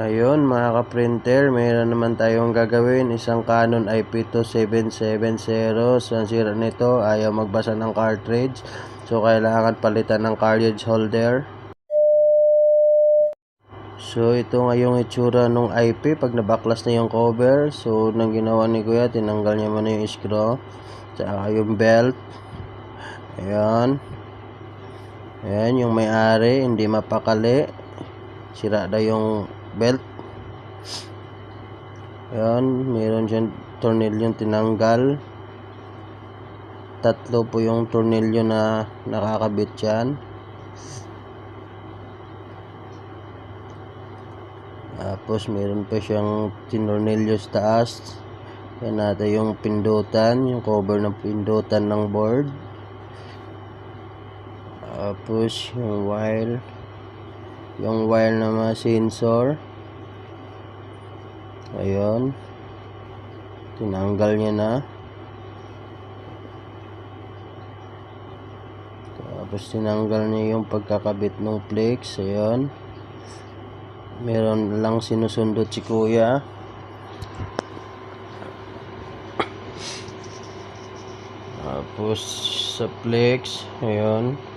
Ayun mga ka-printer, mayroon naman tayong gagawin. Isang Canon IP2770. So, ang sira nito, ayaw magbasa ng cartridge. So, kailangan palitan ng cartridge holder. So, ito nga yung itsura ng IP pag nabaklas na yung cover. So, nang ginawa ni Kuya, tinanggal niya muna yung screw. Tsaka yung belt. Ayan. Ayan, yung may-ari, hindi mapakali. Sira daw yung belt. Ayan, meron dyan tornilyo tinanggal. Tatlo po yung tornilyo na nakakabit dyan. Tapos meron pa siyang tinornilyo sa taas. Yan natin yung pindutan, yung cover ng pindutan ng board. Tapos yung wire yung wire na mga sensor. Ayun. Tinanggal niya na. Tapos tinanggal niya yung pagkakabit ng flex ayun. Meron lang sinusundot si kuya. Tapos sa flex ayun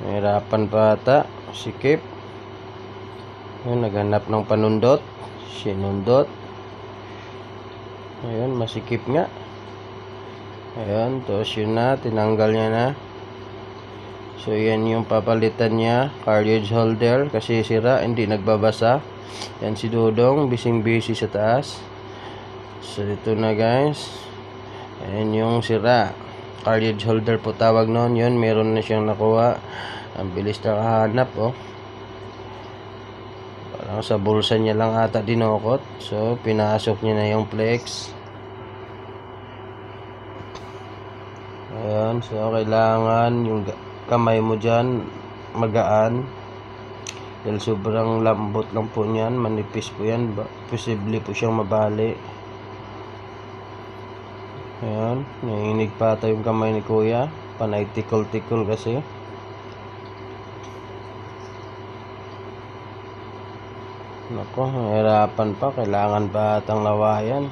Nahirapan pa ata. Sikip. Ayun, naghanap ng panundot. Sinundot. Ayun, masikip nga. Ayun, tapos yun na. Tinanggal niya na. So, yan yung papalitan niya. Cartridge holder. Kasi sira, hindi nagbabasa. Yan si Dudong. Bising-busy sa taas. So, ito na guys. Ayan yung sira cartridge holder po tawag noon. Yun meron na siyang nakuha. Ang bilis na kahanap oh. Parang sa bulsa niya lang ata dinukot. So pinasok niya na yung flex. Ayan so kailangan yung kamay mo dyan magaan. Dahil sobrang lambot lang po niyan. Manipis po yan. Posible po siyang mabali Ayan, nanginig pa ata yung kamay ni kuya. Panay tikol-tikol kasi. Nako, hirapan pa. Kailangan pa atang lawayan.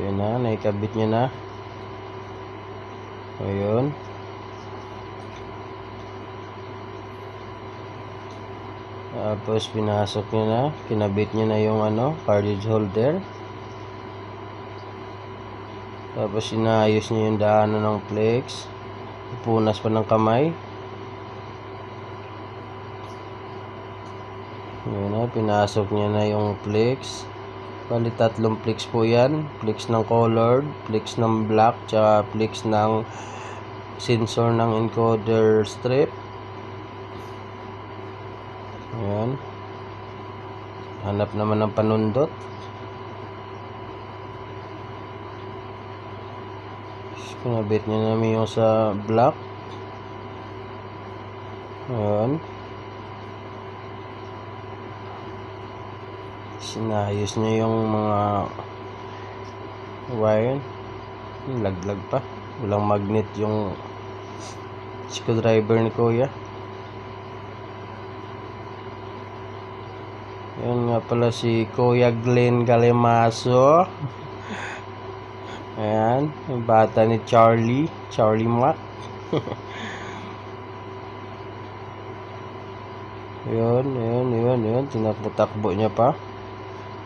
Yun na, naikabit niya na. Ayun. Tapos pinasok niya na, kinabit niya na yung ano, cartridge holder. Tapos inayos niya yung daanan ng flex. Punas pa ng kamay. Yun na, pinasok niya na yung flex. Bali tatlong flex po yan. Flex ng colored, flex ng black, tsaka flex ng sensor ng encoder strip. Ayan. Hanap naman ng panundot. Pinabit niya namin yung sa black. Ayan. Sinayos niya yung mga wire. Laglag pa. Walang magnet yung screwdriver ni kuya. Yan nga pala si Kuya Glenn Galemaso. Ayan, yung bata ni Charlie, Charlie Mac. yun, yun, yun, yun. Tinakbo-takbo niya pa.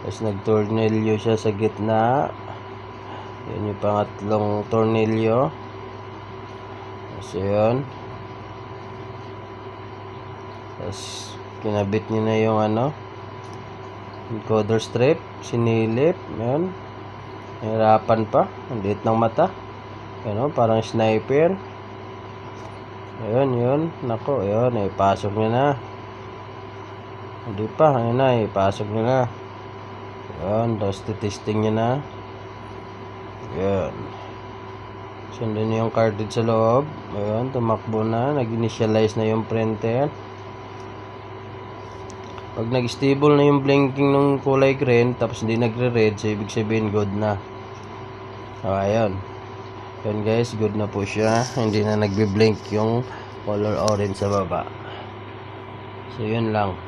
Tapos nagtornilyo siya sa gitna. Yan yung pangatlong tornilyo. Tapos yun. Tapos kinabit niya na yung ano, encoder strip, sinilip, yan. Hirapan pa, ang liit ng mata. Yan o, parang sniper. Ayun, yun. Nako, ayun, ipasok niya na. Hindi pa, ayun na, ipasok niya na. Ayun, tapos titesting niya na. Ayun. Sundan niya yung cartridge sa loob. Ayun, tumakbo na. Nag-initialize na yung printer. Pag nag-stable na yung blinking ng kulay green, tapos hindi nagre-red, so ibig sabihin good na. So, ayun. Yan guys, good na po siya. Hindi na nagbi-blink yung color orange sa baba. So yun lang.